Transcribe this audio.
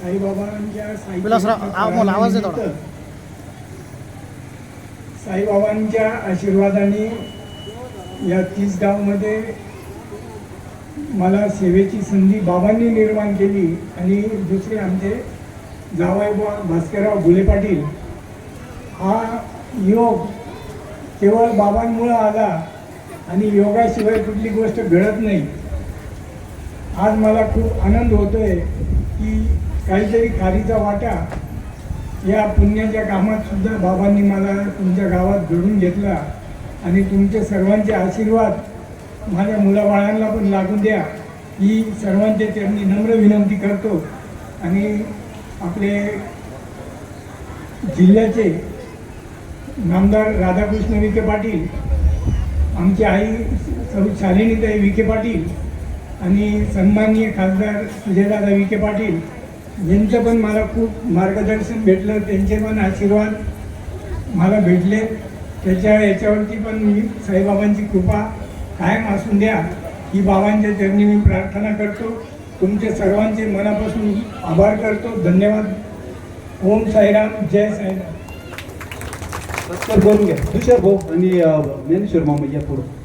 साईबाबांच्या साहित्य आवाज. साईबाबांच्या आशीर्वादाने या तीस गावमध्ये मला सेवेची संधी बाबांनी निर्माण केली आणि दुसरे आमचे जावाई बुवा भास्करराव गुले पाटील हा योग केवळ बाबांमुळं आला आणि योगाशिवाय कुठली गोष्ट घडत नाही आज मला खूप आनंद होतोय की काहीतरी खारीचा वाटा या पुण्याच्या कामात सुद्धा बाबांनी मला तुमच्या गावात घडून घेतला आणि तुमचे सर्वांचे आशीर्वाद माझ्या मुलाबाळांना पण लागून द्या. ही सर्वांचे त्यांनी नम्र विनंती करतो. आणि आपले जिल्ह्याचे नामदार राधाकृष्ण विखे पाटील आमची आई सौ शालिनीताई विखे पाटील आणि सन्माननीय खासदार सुजयदादा विखे पाटील यांचं पण मला खूप मार्गदर्शन भेटलं. त्यांचे पण आशीर्वाद मला भेटले. त्याच्या याच्यावरती पण मी साईबाबांची कृपा कायम असून द्या. ही बाबांच्या चरणी मी प्रार्थना करतो. तुमचे सर्वांचे मनापासून आभार करतो. धन्यवाद. ओम साईराम. जय साईराम. सत्कार करून घ्या. तुषार भाऊ आणि ज्ञानेश्वर मामा या पुढं.